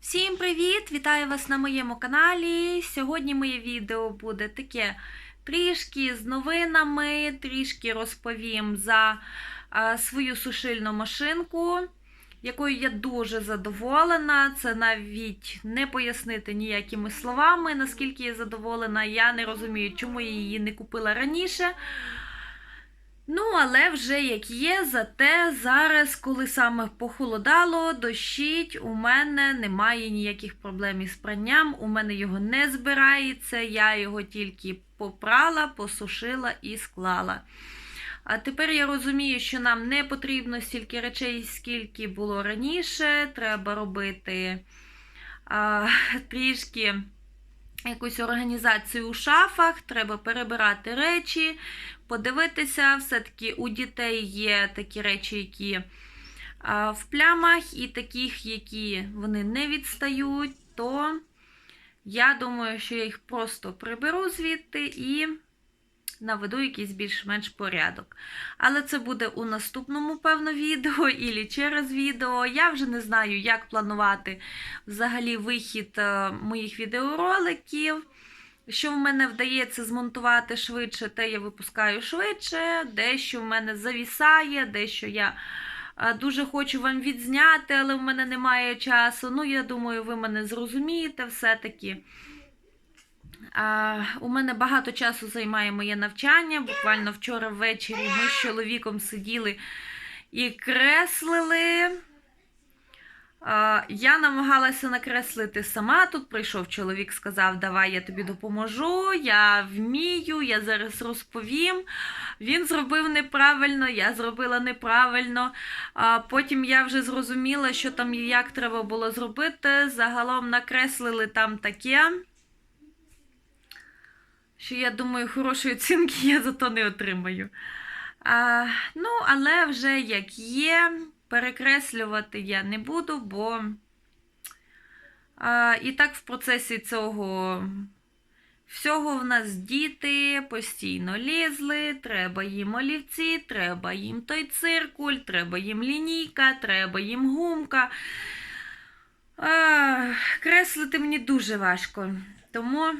Всім привіт! Вітаю вас на моєму каналі. Сьогодні моє відео буде таке трішки з новинами, трішки розповім за свою сушильну машинку, якою я дуже задоволена. Це навіть не пояснити ніякими словами, наскільки я задоволена. Я не розумію, чому я її не купила раніше. Ну, але вже як є, зате зараз, коли саме похолодало, дощить, у мене немає ніяких проблем із пранням, у мене його не збирається, я його тільки попрала, посушила і склала. А тепер я розумію, що нам не потрібно стільки речей, скільки було раніше. Треба робити а, трішки якусь організацію у шафах, треба перебирати речі, подивитися, все-таки у дітей є такі речі, які в плямах, і таких, які вони не відстають, то я думаю, що я їх просто приберу звідти і наведу якийсь більш-менш порядок. Але це буде у наступному, певно, відео і через відео. Я вже не знаю, як планувати взагалі вихід е, моїх відеороликів. Що в мене вдається змонтувати швидше, те я випускаю швидше, дещо в мене завісає, дещо я е, дуже хочу вам відзняти, але в мене немає часу. Ну, я думаю, ви мене зрозумієте все-таки. У мене багато часу займає моє навчання. Буквально вчора ввечері ми з чоловіком сиділи і креслили. Я намагалася накреслити сама. Тут прийшов чоловік, сказав, давай я тобі допоможу, я вмію, я зараз розповім. Він зробив неправильно, я зробила неправильно. Потім я вже зрозуміла, що там і як треба було зробити. Загалом накреслили там таке що я думаю, хорошої оцінки я за то не отримаю. А, ну, але вже як є, перекреслювати я не буду, бо а, і так в процесі цього всього в нас діти постійно лізли, треба їм олівці, треба їм той циркуль, треба їм лінійка, треба їм гумка. А, креслити мені дуже важко. Тому.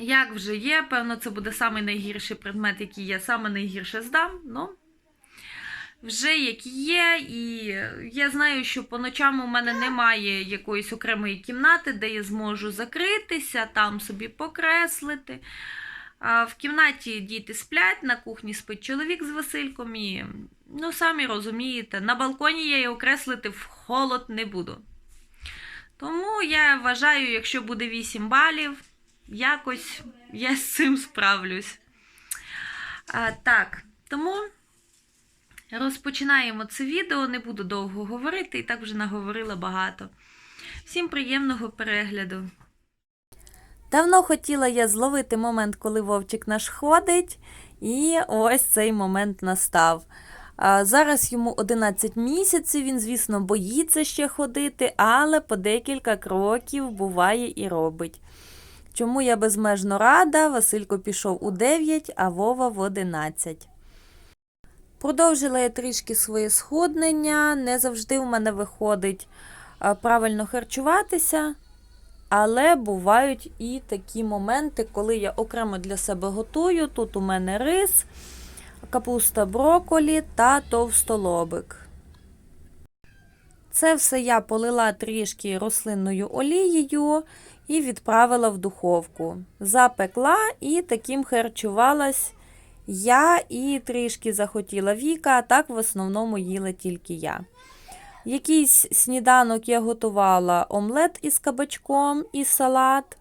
Як вже є, певно, це буде самий найгірший предмет, який я саме найгірше здам. Ну, вже як є, і я знаю, що по ночам у мене немає якоїсь окремої кімнати, де я зможу закритися, там собі покреслити. В кімнаті діти сплять, на кухні спить чоловік з Васильком, і, ну, самі розумієте, на балконі я його креслити в холод не буду. Тому я вважаю, якщо буде 8 балів якось я з цим справлюсь. А, Так, тому розпочинаємо це відео, не буду довго говорити, і так вже наговорила багато. Всім приємного перегляду. Давно хотіла я зловити момент, коли Вовчик наш ходить, і ось цей момент настав. Зараз йому 11 місяців, він, звісно, боїться ще ходити, але по декілька кроків буває і робить. Чому я безмежно рада, Василько пішов у 9, а Вова в 11. Продовжила я трішки своє сходнення. Не завжди в мене виходить правильно харчуватися. Але бувають і такі моменти, коли я окремо для себе готую. Тут у мене рис, капуста броколі та товстолобик. Це все я полила трішки рослинною олією і відправила в духовку. Запекла і таким харчувалась я і трішки захотіла Віка, а так в основному їла тільки я. Якийсь сніданок я готувала омлет із кабачком і салат,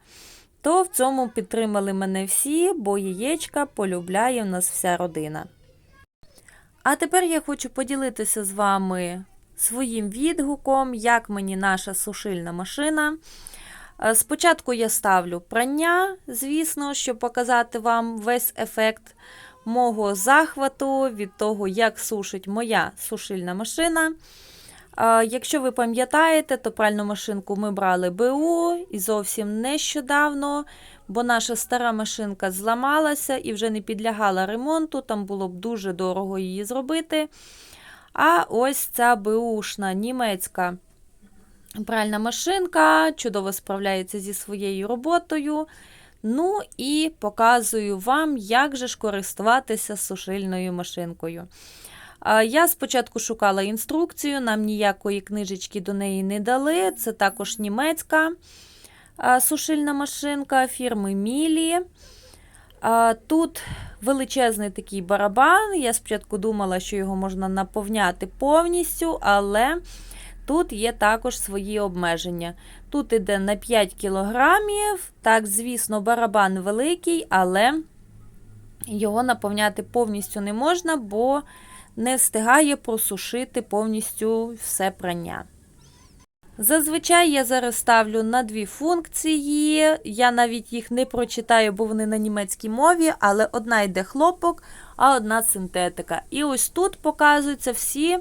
то в цьому підтримали мене всі, бо яєчка полюбляє в нас вся родина. А тепер я хочу поділитися з вами своїм відгуком, як мені наша сушильна машина. Е, Спочатку я ставлю прання, звісно, щоб показати вам весь ефект мого захвату від того, як сушить моя сушильна машина. Е, Якщо ви пам'ятаєте, то пральну машинку ми брали БУ і зовсім нещодавно, бо наша стара машинка зламалася і вже не підлягала ремонту, там було б дуже дорого її зробити. А ось ця БУшна німецька Пральна машинка чудово справляється зі своєю роботою. Ну і показую вам, як же ж користуватися сушильною машинкою. Я спочатку шукала інструкцію, нам ніякої книжечки до неї не дали. Це також німецька сушильна машинка фірми Мілі. Тут величезний такий барабан. Я спочатку думала, що його можна наповняти повністю, але тут є також свої обмеження. Тут іде на 5 кілограмів. Так, звісно, барабан великий, але його наповняти повністю не можна, бо не встигає просушити повністю все прання. Зазвичай я зараз ставлю на дві функції. Я навіть їх не прочитаю, бо вони на німецькій мові, але одна йде хлопок, а одна синтетика. І ось тут показуються всі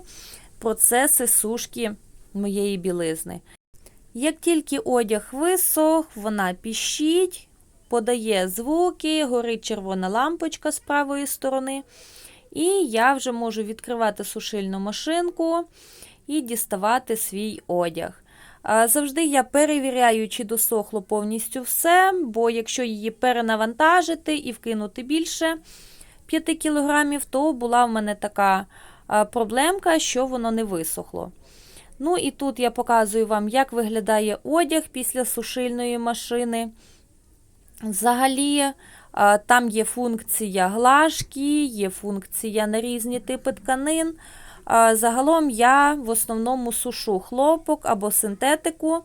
процеси сушки моєї білизни. Як тільки одяг висох, вона піщить, подає звуки, горить червона лампочка з правої сторони. І я вже можу відкривати сушильну машинку і діставати свій одяг. Завжди я перевіряю, чи досохло повністю все, бо якщо її перенавантажити і вкинути більше 5 кг, то була в мене така проблемка, що воно не висохло. Ну і тут я показую вам, як виглядає одяг після сушильної машини. Взагалі, там є функція глажки, є функція на різні типи тканин. Загалом я в основному сушу хлопок або синтетику.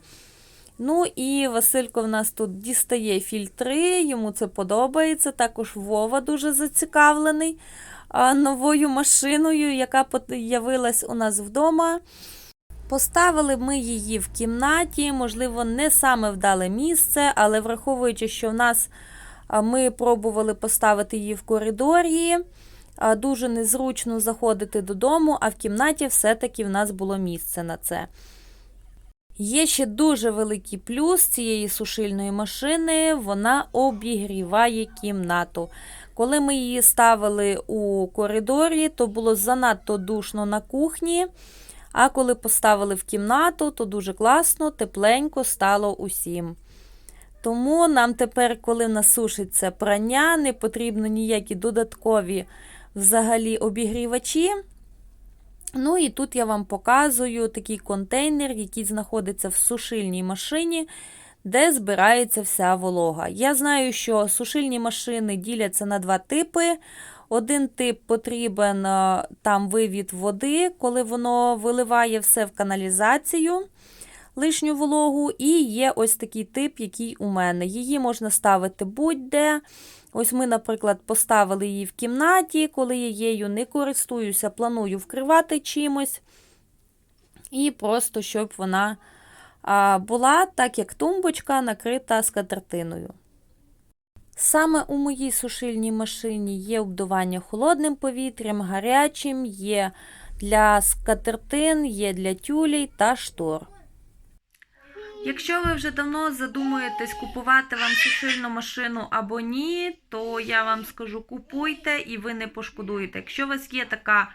Ну і Василько в нас тут дістає фільтри, йому це подобається. Також Вова дуже зацікавлений новою машиною, яка з'явилась у нас вдома. Поставили ми її в кімнаті, можливо, не саме вдале місце, але враховуючи, що в нас ми пробували поставити її в коридорі, дуже незручно заходити додому, а в кімнаті все-таки в нас було місце на це. Є ще дуже великий плюс цієї сушильної машини, вона обігріває кімнату. Коли ми її ставили у коридорі, то було занадто душно на кухні. А коли поставили в кімнату, то дуже класно, тепленько стало усім. Тому нам тепер, коли насушиться прання, не потрібно ніякі додаткові взагалі обігрівачі. Ну і тут я вам показую такий контейнер, який знаходиться в сушильній машині, де збирається вся волога. Я знаю, що сушильні машини діляться на два типи. Один тип потрібен е, там вивід води, коли воно виливає все в каналізацію, лишню вологу. І є ось такий тип, який у мене. Її можна ставити будь-де. Ось ми, наприклад, поставили її в кімнаті, коли я її не користуюся, планую вкривати чимось. І просто щоб вона була так, як тумбочка, накрита скатертиною. Саме у моїй сушильній машині є обдування холодним повітрям, гарячим, є для скатертин, є для тюлей та штор. Якщо ви вже давно задумуєтесь купувати вам сушильну машину або ні, то я вам скажу купуйте і ви не пошкодуєте. Якщо у вас є така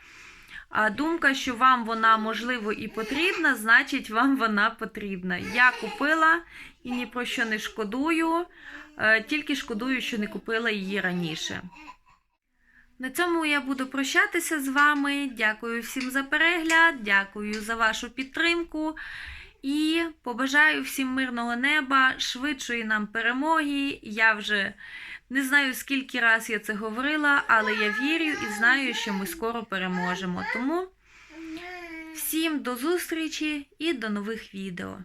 думка, що вам вона можливо і потрібна, значить вам вона потрібна. Я купила і ні про що не шкодую. Е, тільки шкодую, що не купила її раніше. На цьому я буду прощатися з вами. Дякую всім за перегляд, дякую за вашу підтримку. І побажаю всім мирного неба, швидшої нам перемоги. Я вже не знаю, скільки раз я це говорила, але я вірю і знаю, що ми скоро переможемо. Тому всім до зустрічі і до нових відео.